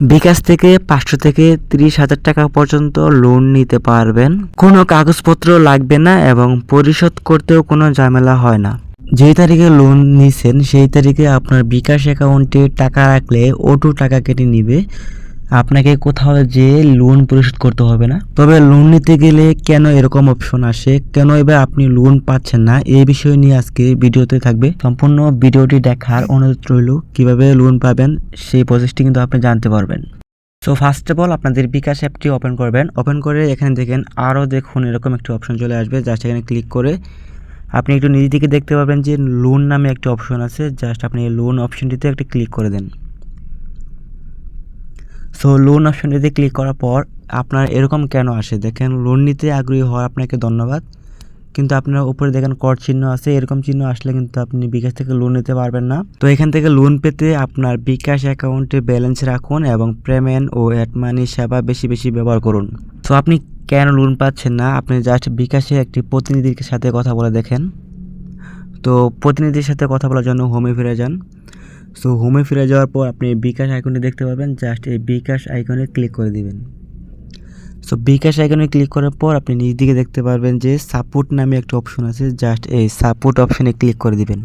বিকাশ থেকে পাঁচশো থেকে তিরিশ হাজার টাকা পর্যন্ত লোন নিতে পারবেন। কোনো কাগজপত্র লাগবে না এবং পরিশোধ করতেও কোনো ঝামেলা হয় না। যেই তারিখে লোন নিছেন, সেই তারিখে আপনার বিকাশ অ্যাকাউন্টে টাকা রাখলে অটো টাকা কেটে নিবে। আপনাকে কোথাও যে লোন পরিশোধ করতে হবে না? তবে লোন নিতে গেলে কেন এরকম অপশন আসে? কেন এবার আপনি লোন পাচ্ছেন না? এই বিষয় নিয়ে আজকে ভিডিওতে থাকবে। সম্পূর্ণ ভিডিওটি দেখার অনুরোধ রইল, কীভাবে লোন পাবেন সেই প্রসেসটি কিন্তু আপনি জানতে পারবেন। সো ফার্স্ট অফ অল আপনাদের বিকাশ অ্যাপটি ওপেন করবেন। ওপেন করে এখানে দেখেন, আরও দেখুন এরকম একটি অপশন চলে আসবে। জাস্ট এখানে ক্লিক করে আপনি একটু নিজে থেকে দেখতে পাবেন যে লোন নামে একটি অপশন আছে। জাস্ট আপনি লোন অপশনটিতে একটা ক্লিক করে দেন। সো লোন অপশনটিতে ক্লিক করার পর আপনার এরকম কেন আসে? দেখেন লোন নিতে আগ্রহী হওয়ার আপনাকে ধন্যবাদ। কিন্তু আপনার উপরে দেখেন কর চিহ্ন আছে, এরকম চিহ্ন আসলে কিন্তু আপনি বিকাশ থেকে লোন নিতে পারবেন না। তো এখান থেকে লোন পেতে আপনার বিকাশ অ্যাকাউন্টে ব্যালেন্স রাখুন এবং পেমেন্ট ও অ্যাড মানি সেবা বেশি বেশি ব্যবহার করুন। তো আপনি কেন লোন পাচ্ছেন না? আপনি জাস্ট বিকাশে একটি প্রতিনিধির সাথে কথা বলে দেখেন। তো প্রতিনিধির সাথে কথা বলার জন্য হোমে ফিরে যান। সো হোমে ফিরে যাওয়ার পর আপনি বিকাশ আইকনটি দেখতে পাবেন। জাস্ট এই বিকাশ আইকনে ক্লিক করে দিবেন। সো বিকাশ আইকনে ক্লিক করার পর আপনি নিজ দিকে দেখতে পারবেন যে সাপোর্ট নামে একটা অপশন আছে। জাস্ট এই সাপোর্ট অপশনে ক্লিক করে দিবেন।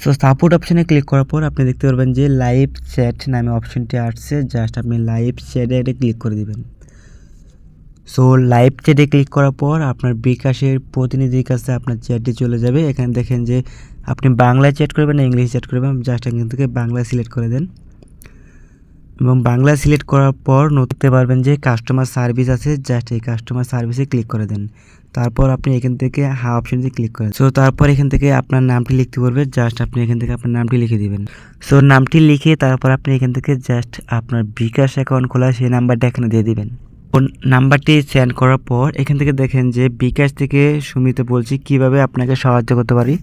সো সাপোর্ট অপশনে ক্লিক করার পর আপনি দেখতে পারবেন যে লাইভ চ্যাট নামে অপশনটি আসছে। জাস্ট আপনি লাইভ চ্যাটে এটা ক্লিক করে দিবেন। সো লাইভ চ্যাটে ক্লিক করার পর আপনার বিকাশের প্রতিনিধির কাছে আপনার চ্যাটটি চলে যাবে। এখানে দেখেন যে আপনি বাংলায় চ্যাট করবেন না ইংলিশ চ্যাট করবেন। জাস্ট এখান থেকে বাংলা সিলেক্ট করে দেন। এবং বাংলা সিলেক্ট করার পর নতুনতে পারবেন যে কাস্টমার সার্ভিস আছে জাস্ট এই কাস্টমার সার্ভিসে ক্লিক করে দেন। তারপর আপনি এখান থেকে হা অপশনটি ক্লিক করেন। সো তারপর এখান থেকে আপনার নামটি লিখতে পারবে জাস্ট আপনি এখান থেকে আপনার নামটি লিখে দিবেন। সো নামটি লিখে তারপর আপনি এখান থেকে জাস্ট আপনার বিকাশ অ্যাকাউন্ট খোলা, সেই নাম্বারটা এখানে দিয়ে দিবেন। নাম্বারটি সেন্ড করার পর এখান থেকে দেখেন যে বিকাশ থেকে সুমিতে বলছি, কীভাবে আপনাকে সাহায্য করতে পারি?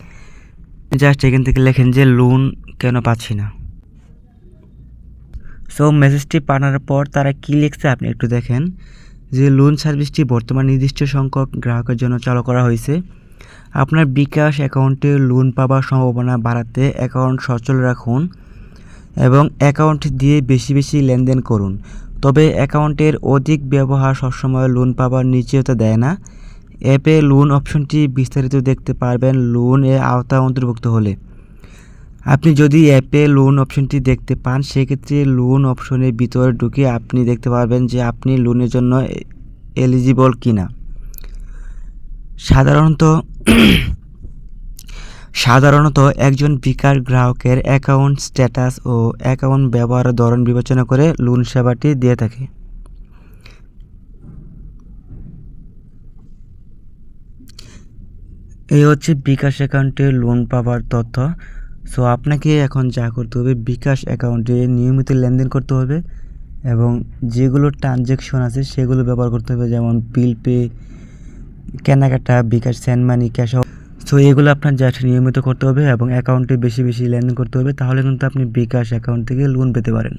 জাস্ট এখান থেকে লেখেন যে লোন কেন পাচ্ছি না? সো মেসেজটি পাঠানোর পর তারা কী লিখছে আপনি একটু দেখেন। যে লোন সার্ভিসটি বর্তমান নির্দিষ্ট সংখ্যক গ্রাহকের জন্য চালু করা হয়েছে। আপনার বিকাশ অ্যাকাউন্টে লোন পাওয়ার সম্ভাবনা বাড়াতে অ্যাকাউন্ট সচল রাখুন এবং অ্যাকাউন্ট দিয়ে বেশি বেশি লেনদেন করুন। তবে অ্যাকাউন্টের অধিক ব্যবহার সবসময় লোন পাওয়ার নিশ্চয়তা দেয় না। অ্যাপে লোন অপশনটি বিস্তারিত দেখতে পারবেন লোন এর আওতায় অন্তর্ভুক্ত হলে। আপনি যদি অ্যাপে লোন অপশনটি দেখতে পান, সেক্ষেত্রে লোন অপশনের ভিতরে ঢুকে আপনি দেখতে পারবেন যে আপনি লোনের জন্য এলিজিবল কিনা। সাধারণত সাধারণত একজন বিকাশ গ্রাহকের অ্যাকাউন্ট স্ট্যাটাস ও অ্যাকাউন্ট ব্যবহারের ধরন বিবেচনা করে লোন সেবাটি দিয়ে থাকে। এই হচ্ছে বিকাশ অ্যাকাউন্টে লোন পাওয়ার তথ্য। সো আপনাকে এখন যা করতে হবে, বিকাশ অ্যাকাউন্টে নিয়মিত লেনদেন করতে হবে এবং যেগুলো ট্রানজ্যাকশন আছে সেগুলো ব্যবহার করতে হবে, যেমন বিল পে, কেনাকাটা, bKash, send money, cash so এগুলো আপনার জাস্ট নিয়মিত করতে হবে এবং অ্যাকাউন্টে বেশি বেশি লেনদেন করতে হবে, তাহলে কিন্তু আপনি বিকাশ অ্যাকাউন্ট থেকে লোন পেতে পারেন।